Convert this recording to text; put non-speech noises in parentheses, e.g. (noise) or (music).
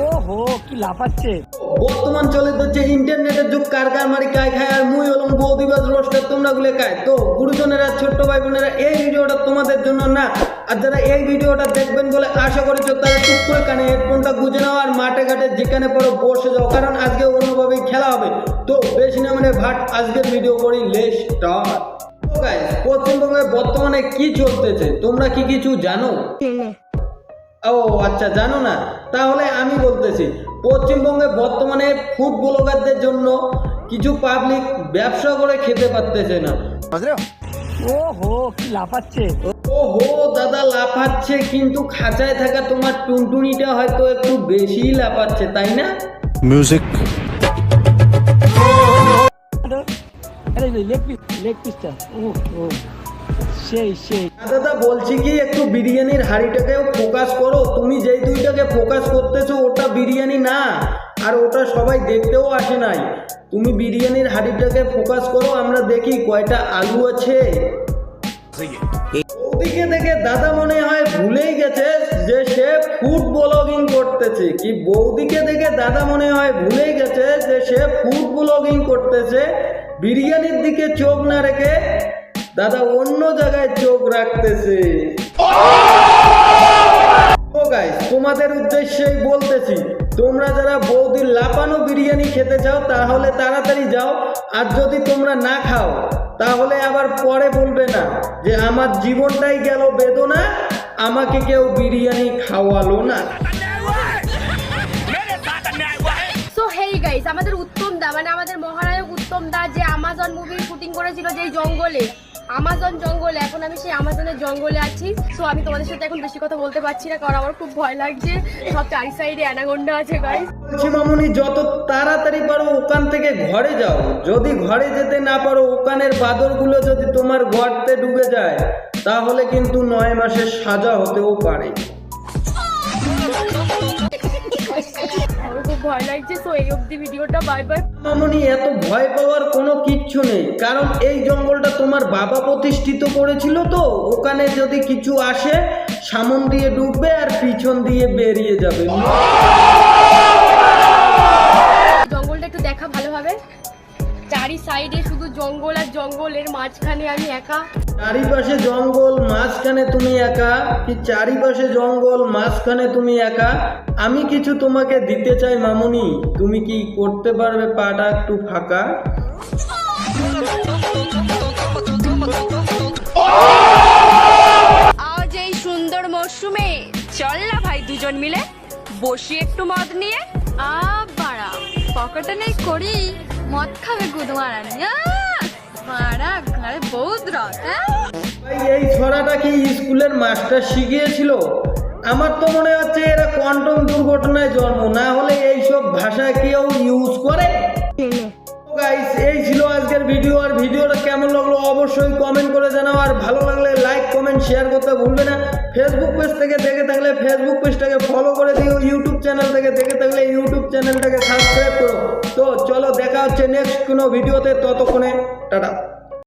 ও হো কি লাফাচ্ছে। বর্তমান চলে হচ্ছে ইন্টারনেটের যুগ কার কার মারি কায় খায় আর মুই হলাম বৌদিবাজ রোস্টার তোমরা গুলে খায়। তো গুরুজনেরা ছোট্ট ভাই বোনেরা এই ভিডিওটা তোমাদের জন্য না। আর যারা এই ভিডিওটা দেখবেন বলে আশা করেছ তারা চুপ করে কানে হেডফোনটা গুজে নাও আর মাঠে ঘাটে যেখানে পড়ো বসে যাও। কারণ আজকে অন্যভাবেই খেলা হবে। তো বেশি না মানে ভাট আজকের ভিডিও করি লেস তো পশ্চিমবঙ্গে বর্তমানে কি চলতেছে? তোমরা কি কিছু জানো? ও আচ্ছা জানো না? তাহলে আমি বলতেছি পশ্চিমবঙ্গে বর্তমানে ফুড ব্লগারদের জন্য কিছু পাবলিক ব্যবসা করে খেতে পারতেছে না। ও হো লাফাচ্ছে। ও হো দাদা লাফাচ্ছে কিন্তু খাঁচায় থাকা তোমার টুনটুনিটা হয়তো একটু বেশিই লাফাচ্ছে তাই না? আরে লেগ পিস লেগ পিসটা ও ও সেই সেই। না দাদা, বলছি কি, একটু বিরিয়ানির হাঁড়িটাকেও ফোকাস করো। তুমি যেই দুইটাকে ফোকাস করতেছো, ওটা বিরিয়ানি না। আর ওটা সবাই দেখতেও আসে নাই। তুমি বিরিয়ানির হাঁড়িটাকে ফোকাস করো, আমরা দেখি কয়টা আলু আছে। ওদিকে দেখে দাদা মনে হয় ভুলেই গেছে যে সে ফুড ব্লগিং করতেছে। কি বৌদিকে দেখে দাদা মনে হয় ভুলেই গেছে যে সে ফুড ব্লগিং করতেছে। বিরিয়ানির দিকে চোখ না রেখে দাদা, অন্য জায়গায় চোখ রাখতেছে। তোমাদের উদ্দেশ্যেই বলতেছি, তোমরা যারা বৌদির লাপানো বিরিয়ানি খেতে চাও, তাহলে তাড়াতাড়ি যাও, আর যদি তোমরা না খাও, তাহলে আবার পরে বলবে না যে আমার জীবনটাই গেল বেদনা, আমাকে কেউ বিরিয়ানি খাওয়ালো না। আমাদের উত্তম দা মানে আমাদের মহানায়ক উত্তম দা যে আমাজন মুভি শুটিং করেছিল যে জঙ্গলে আমাজন জঙ্গল এখন আমি সেই আমাজনের জঙ্গলে আছি। সো আমি তোমাদের সাথে এখন বেশি কথা বলতে পারছি না কারণ আমার খুব ভয় লাগছে। সব চারি সাইডে অ্যানাগন্ডা আছে গাইস বলছি মামুনি যত তাড়াতাড়ি পারো ওখান থেকে ঘরে যাও। যদি ঘরে যেতে না পারো ওখানের বাদরগুলো যদি তোমার গর্তে ডুবে যায় তাহলে কিন্তু নয় মাসের সাজা হতেও পারে। (laughs) ভয় লাগছে তো এই অবধি ভিডিওটা বাই বাই মামনি, এত ভয় পাওয়ার কোনো কিচ্ছু নেই। কারণ এই জঙ্গলটা তোমার বাবা প্রতিষ্ঠিত করেছিল তো, ওখানে যদি কিছু আসে, সামন দিয়ে ডুববে আর পিছন দিয়ে বেরিয়ে যাবে। সাইডে শুধু জঙ্গল আর জঙ্গলের মাঝখানে আমি একা। চারিপাশে জঙ্গল মাঝখানে তুমি একা। কি চারিপাশে জঙ্গল মাঝখানে তুমি একা? আমি কিছু তোমাকে দিতে চাই মামুনি। তুমি কি করতে পারবে পাটা একটু ফাঁকা? আজ এই সুন্দর মরশুমে চল না ভাই দুজন মিলে। বসি একটু মদ নিয়ে। আ বাড়া। পকেটে নেই করি। মদ খাবে মারা, ঘরে হ্যাঁ? এই ছড়াটা কি স্কুলের মাস্টার শিখিয়েছিল? আমার তো মনে হচ্ছে এরা কোয়ান্টাম দুর্ঘটনায় জন্ম, না হলে এইসব ভাষা কেউ ইউজ করে? গাইস এই ছিল আজকের ভিডিও আর ভিডিওটা কেমন লাগল অবশ্যই কমেন্ট করে জানাও, আর ভালো লাগলে লাইক কমেন্ট শেয়ার করতে ভুলবে না। ফেসবুক পেজ থেকে দেখে থাকলে ফেসবুক পেজটাকে ফলো করে দিও ইউটিউব চ্যানেল থেকে দেখে থাকলে ইউটিউব চ্যানেলটাকে সাবস্ক্রাইব করো। দেখা হচ্ছে নেক্সট কোনো ভিডিওতে ততক্ষণে টাটা।